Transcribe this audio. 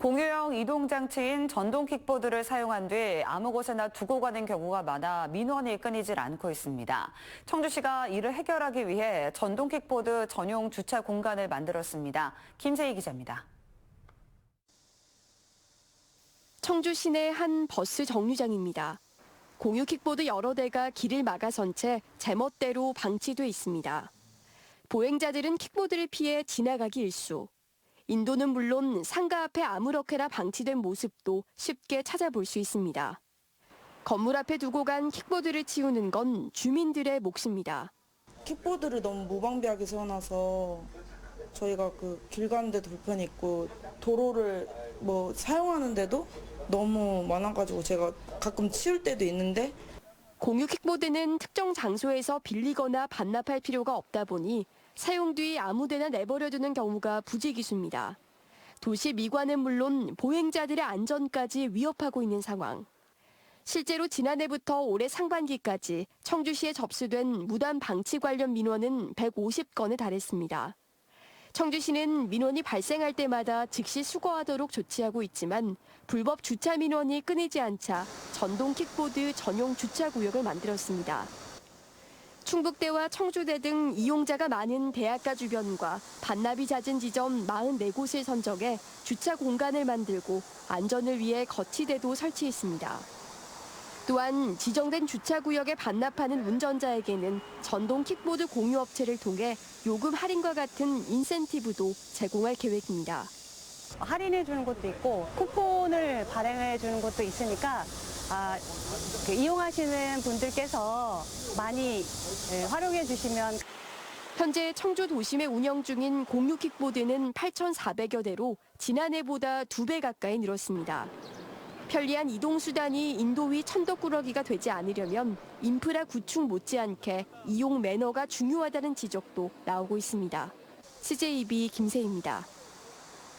공유형 이동 장치인 전동 킥보드를 사용한 뒤 아무 곳에나 두고 가는 경우가 많아 민원이 끊이질 않고 있습니다. 청주시가 이를 해결하기 위해 전동 킥보드 전용 주차 공간을 만들었습니다. 김세희 기자입니다. 청주 시내 한 버스 정류장입니다. 공유 킥보드 여러 대가 길을 막아선 채 제멋대로 방치돼 있습니다. 보행자들은 킥보드를 피해 지나가기 일쑤. 인도는 물론 상가 앞에 아무렇게나 방치된 모습도 쉽게 찾아볼 수 있습니다. 건물 앞에 두고 간 킥보드를 치우는 건 주민들의 몫입니다. 킥보드를 너무 무방비하게 세워놔서 저희가 그 길 가는데도 불편이 있고 도로를 뭐 사용하는데도 너무 많아가지고 제가 가끔 치울 때도 있는데 공유 킥보드는 특정 장소에서 빌리거나 반납할 필요가 없다 보니 사용 뒤 아무데나 내버려두는 경우가 부지기수입니다. 도시 미관은 물론 보행자들의 안전까지 위협하고 있는 상황. 실제로 지난해부터 올해 상반기까지 청주시에 접수된 무단 방치 관련 민원은 150건에 달했습니다. 청주시는 민원이 발생할 때마다 즉시 수거하도록 조치하고 있지만 불법 주차 민원이 끊이지 않자 전동 킥보드 전용 주차 구역을 만들었습니다. 충북대와 청주대 등 이용자가 많은 대학가 주변과 반납이 잦은 지점 44곳을 선정해 주차 공간을 만들고 안전을 위해 거치대도 설치했습니다. 또한 지정된 주차 구역에 반납하는 운전자에게는 전동 킥보드 공유 업체를 통해 요금 할인과 같은 인센티브도 제공할 계획입니다. 할인해 주는 것도 있고 쿠폰을 발행해 주는 것도 있으니까 아, 그 이용하시는 분들께서 많이 예, 활용해 주시면 현재 청주 도심에 운영 중인 공유 킥보드는 8,400여 대로 지난해보다 두배 가까이 늘었습니다. 편리한 이동 수단이 인도 위 천덕꾸러기가 되지 않으려면 인프라 구축 못지않게 이용 매너가 중요하다는 지적도 나오고 있습니다. CJB 김세희입니다.